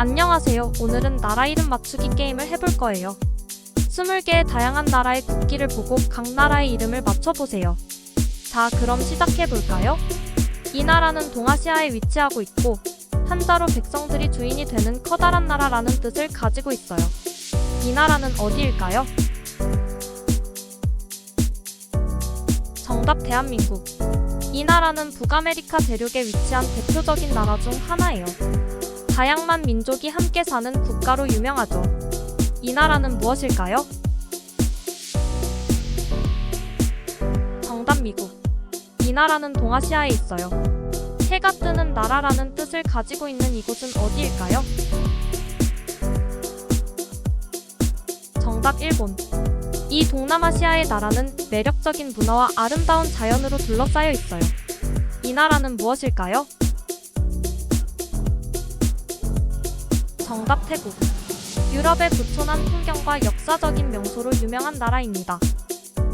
안녕하세요. 오늘은 나라 이름 맞추기 게임을 해볼 거예요. 20개의 다양한 나라의 국기를 보고 각 나라의 이름을 맞춰보세요. 자, 그럼 시작해볼까요? 이 나라는 동아시아에 위치하고 있고, 한자로 백성들이 주인이 되는 커다란 나라라는 뜻을 가지고 있어요. 이 나라는 어디일까요? 정답 대한민국. 이 나라는 북아메리카 대륙에 위치한 대표적인 나라 중 하나예요. 다양한 민족이 함께 사는 국가로 유명하죠. 이 나라는 무엇일까요? 정답 미국. 이 나라는 동아시아에 있어요. 해가 뜨는 나라라는 뜻을 가지고 있는 이곳은 어디일까요? 정답 일본. 이 동남아시아의 나라는 매력적인 문화와 아름다운 자연으로 둘러싸여 있어요. 이 나라는 무엇일까요? 정답 태국. 유럽의 부촌한 풍경과 역사적인 명소로 유명한 나라입니다.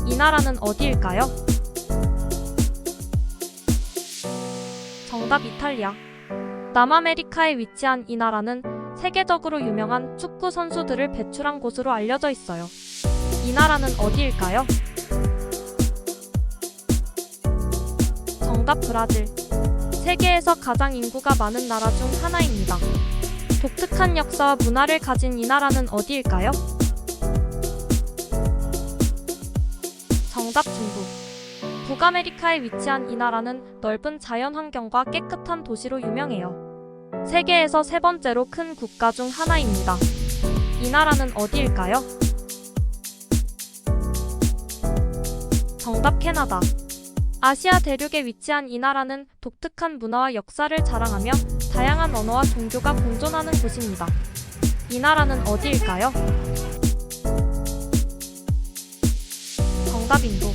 이 나라는 어디일까요? 정답 이탈리아. 남아메리카에 위치한 이 나라는 세계적으로 유명한 축구 선수들을 배출한 곳으로 알려져 있어요. 이 나라는 어디일까요? 정답 브라질. 세계에서 가장 인구가 많은 나라 중 하나입니다. 독특한 역사와 문화를 가진 이 나라는 어디일까요? 정답 중국. 북아메리카에 위치한 이 나라는 넓은 자연 환경과 깨끗한 도시로 유명해요. 세계에서 세 번째로 큰 국가 중 하나입니다. 이 나라는 어디일까요? 정답 캐나다. 아시아 대륙에 위치한 이 나라는 독특한 문화와 역사를 자랑하며 다양한 언어와 종교가 공존하는 곳입니다. 이 나라는 어디일까요? 정답 인도.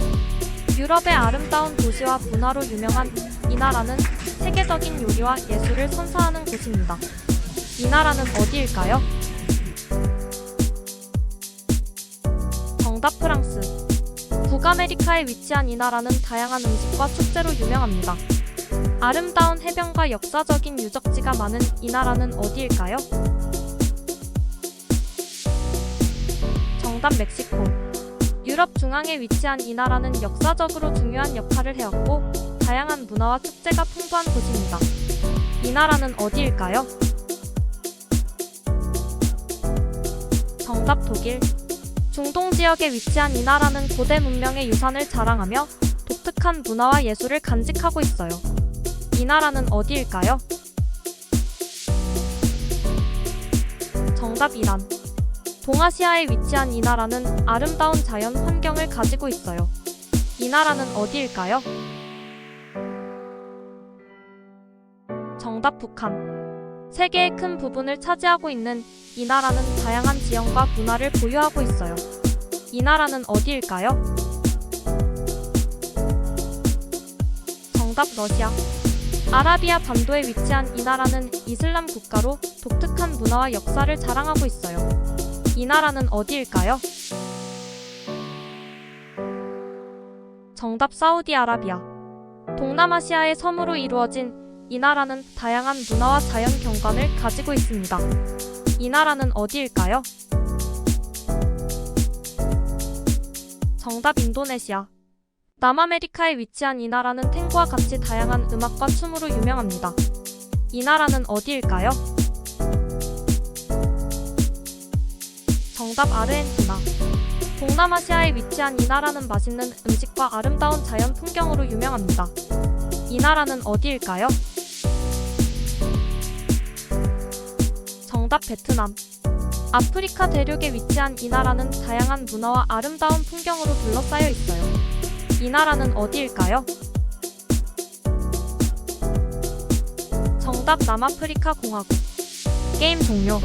유럽의 아름다운 도시와 문화로 유명한 이 나라는 세계적인 요리와 예술을 선사하는 곳입니다. 이 나라는 어디일까요? 정답 프랑스. 북아메리카에 위치한 이 나라는 다양한 음식과 축제로 유명합니다. 아름다운 해변과 역사적인 유적지가 많은 이 나라는 어디일까요? 정답 멕시코. 유럽 중앙에 위치한 이 나라는 역사적으로 중요한 역할을 해왔고 다양한 문화와 축제가 풍부한 곳입니다. 이 나라는 어디일까요? 정답 독일. 중동 지역에 위치한 이 나라는 고대 문명의 유산을 자랑하며 독특한 문화와 예술을 간직하고 있어요. 이 나라는 어디일까요? 정답 이란. 동아시아에 위치한 이 나라는 아름다운 자연 환경을 가지고 있어요. 이 나라는 어디일까요? 정답 북한. 세계의 큰 부분을 차지하고 있는 이 나라는 다양한 지형과 문화를 보유하고 있어요. 이 나라는 어디일까요? 정답 러시아. 아라비아 반도에 위치한 이 나라는 이슬람 국가로 독특한 문화와 역사를 자랑하고 있어요. 이 나라는 어디일까요? 정답 사우디아라비아. 동남아시아의 섬으로 이루어진 이 나라는 다양한 문화와 자연 경관을 가지고 있습니다. 이 나라는 어디일까요? 정답 인도네시아. 남아메리카에 위치한 이 나라는 탱고와 같이 다양한 음악과 춤으로 유명합니다. 이 나라는 어디일까요? 정답 아르헨티나. 동남아시아에 위치한 이 나라는 맛있는 음식과 아름다운 자연 풍경으로 유명합니다. 이 나라는 어디일까요? 정답 베트남. 아프리카 대륙에 위치한 이 나라는 다양한 문화와 아름다운 풍경으로 둘러싸여 있어요. 이 나라는 어디일까요? 정답 남아프리카 공화국. 게임 종료.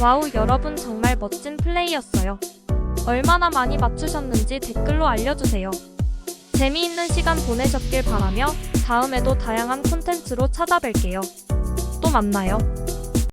와우, 여러분 정말 멋진 플레이였어요. 얼마나 많이 맞추셨는지 댓글로 알려주세요. 재미있는 시간 보내셨길 바라며 다음에도 다양한 콘텐츠로 찾아뵐게요. 또 만나요.